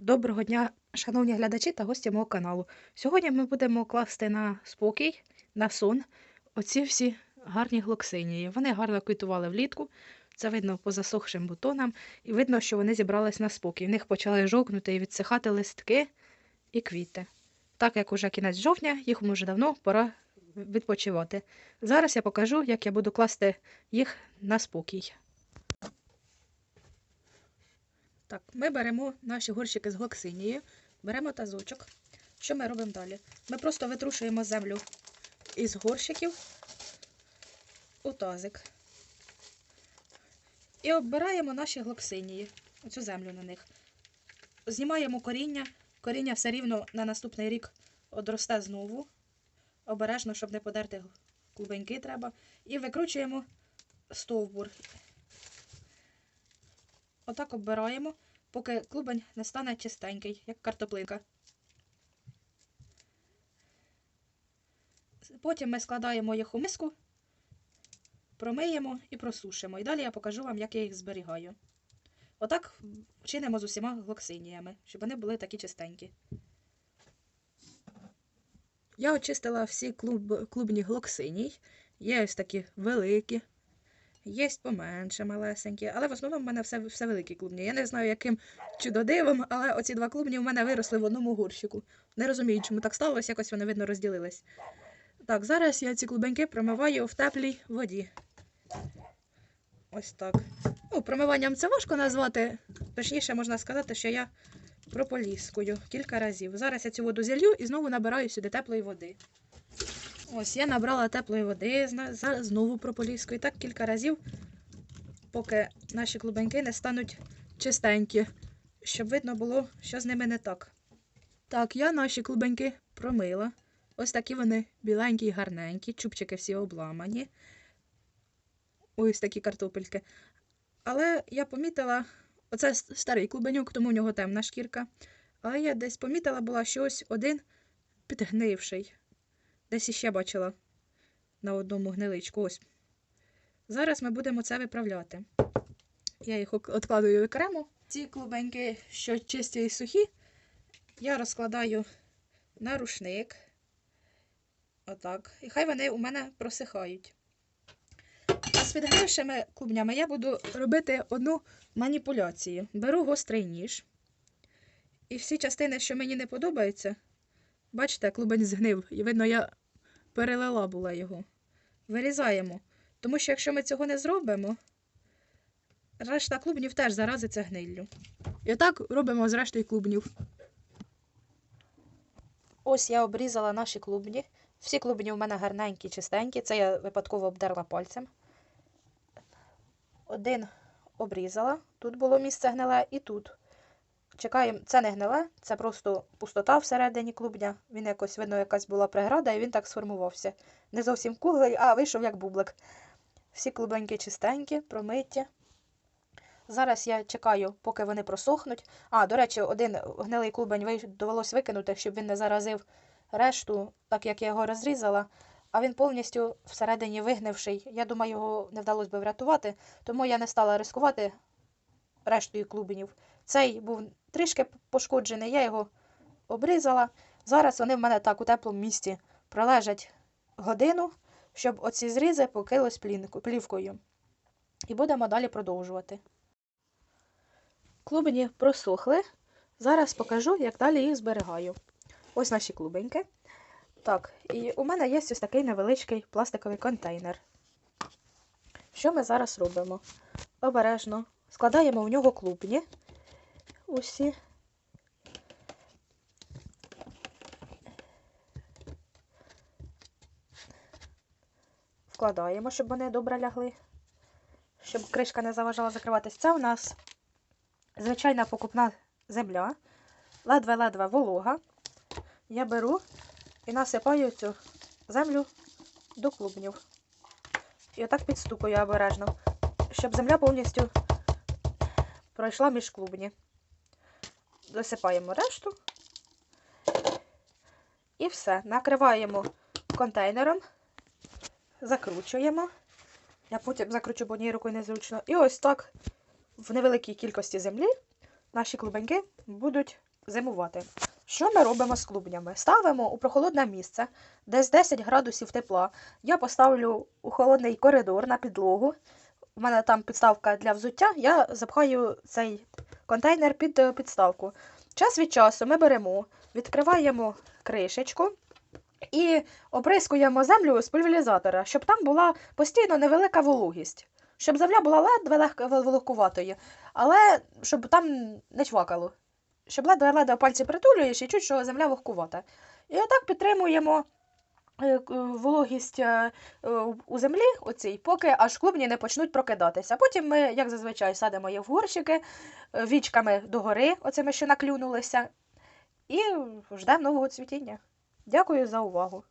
Доброго дня, шановні глядачі та гості мого каналу. Сьогодні ми будемо класти на спокій, на сон оці всі гарні глоксинії. Вони гарно квітували влітку. Це видно по засохшим бутонам, і видно, що вони зібрались на спокій. В них почали жовкнути і відсихати листки і квіти. Так як уже кінець жовтня, їх вже давно пора відпочивати. Зараз я покажу, як я буду класти їх на спокій. Так, ми беремо наші горщики з глоксинією, беремо тазочок. Що ми робимо далі? Ми просто витрушуємо землю із горщиків у тазик. І оббираємо наші глоксинії, оцю землю на них. Знімаємо коріння. Коріння все рівно на наступний рік одросте знову. Обережно, щоб не подерти клубеньки треба. І викручуємо стовбур. Отак оббираємо, поки клубень не стане чистенький, як картоплинка. Потім ми складаємо їх у миску, промиємо і просушимо. І далі я покажу вам, як я їх зберігаю. Отак чинимо з усіма глоксиніями, щоб вони були такі чистенькі. Я очистила всі клуб, клубні глоксиній. Є ось такі великі, Є поменше малесенькі, але в основному в мене все, все великі клубні. Я не знаю, яким чудодивом, але оці два клубні в мене виросли в одному горщику. Не розумію, чому так сталося, якось вони видно розділились. Так, зараз я ці клубеньки промиваю в теплій воді. Ось так. Ну, промиванням це важко назвати. Точніше, можна сказати, що я прополіскую кілька разів. Зараз я цю воду зілью і знову набираю сюди теплої води. Ось я набрала теплої води, зараз знову прополіску. І так кілька разів, поки наші клубеньки не стануть чистенькі, щоб видно було, що з ними не так. Так, я наші клубеньки промила. Ось такі вони біленькі і гарненькі, чубчики всі обламані. Ось такі картопельки. Але я помітила, оце старий клубенюк, тому в нього темна шкірка. Але я десь помітила була, що ось один підгнивший. Десь іще бачила на одному гниличку. Ось. Зараз ми будемо це виправляти. Я їх откладую окремо. Ці клубеньки, що чисті і сухі, я розкладаю на рушник. Отак. І хай вони у мене просихають. А з підгнившими клубнями я буду робити одну маніпуляцію. Беру гострий ніж. І всі частини, що мені не подобаються, Бачите, клубень згнив, і видно, я перелила була його. Вирізаємо. Тому що якщо ми цього не зробимо, решта клубнів теж заразиться гниллю. І так робимо з рештою клубнів. Ось я обрізала наші клубні. Всі клубні у мене гарненькі, чистенькі. Це я випадково обдерла пальцем. Один обрізала. Тут було місце гниле і тут. Чекаємо, це не гниле, це просто пустота всередині клубня. Він якось, видно, якась була преграда, і він так сформувався. Не зовсім круглий, а вийшов як бублик. Всі клубеньки чистенькі, промиті. Зараз я чекаю, поки вони просохнуть. А, до речі, один гнилий клубень довелось викинути, щоб він не заразив решту, так як я його розрізала. А він повністю всередині вигнивший. Я думаю, його не вдалося би врятувати, тому я не стала ризикувати рештою клубенів. Цей був трішки пошкоджений, я його обрізала. Зараз вони в мене так у теплому місці пролежать годину, щоб оці зрізи покились плінку- плівкою. І будемо далі продовжувати. Клубені просохли. Зараз покажу, як далі їх зберігаю. Ось наші клубеньки. Так, і у мене є ось такий невеличкий пластиковий контейнер. Що ми зараз робимо? Обережно складаємо в нього клубні. Усі. Вкладаємо, щоб вони добре лягли, щоб кришка не заважала закриватись. Це у нас звичайна покупна земля, ледве-ледве волога. Я беру і насипаю цю землю до клубнів. І отак підстукую обережно, щоб земля повністю пройшла між клубні. Досипаємо решту. І все. Накриваємо контейнером, закручуємо. Я потім закручу, бо однією рукою незручно. І ось так в невеликій кількості землі наші клубеньки будуть зимувати. Що ми робимо з клубнями? Ставимо у прохолодне місце, десь 10 градусів тепла. Я поставлю у холодний коридор на підлогу. У мене там підставка для взуття. Я запхаю цей контейнер під е, підставку. Час від часу ми беремо, відкриваємо кришечку і оприскуємо землю з пульверізатора, щоб там була постійно невелика вологість. Щоб земля була ледве легко волокуватою, але щоб там не чвакало. Щоб ледве-ледве пальці притулюєш і чуть, що земля вогкувата. І отак підтримуємо вологість е, е, у землі, оцій, поки аж клубні не почнуть прокидатися. Потім ми, як зазвичай, садимо її в горщики е, вічками догори, оцими, що наклюнулися, і ждемо нового цвітіння. Дякую за увагу.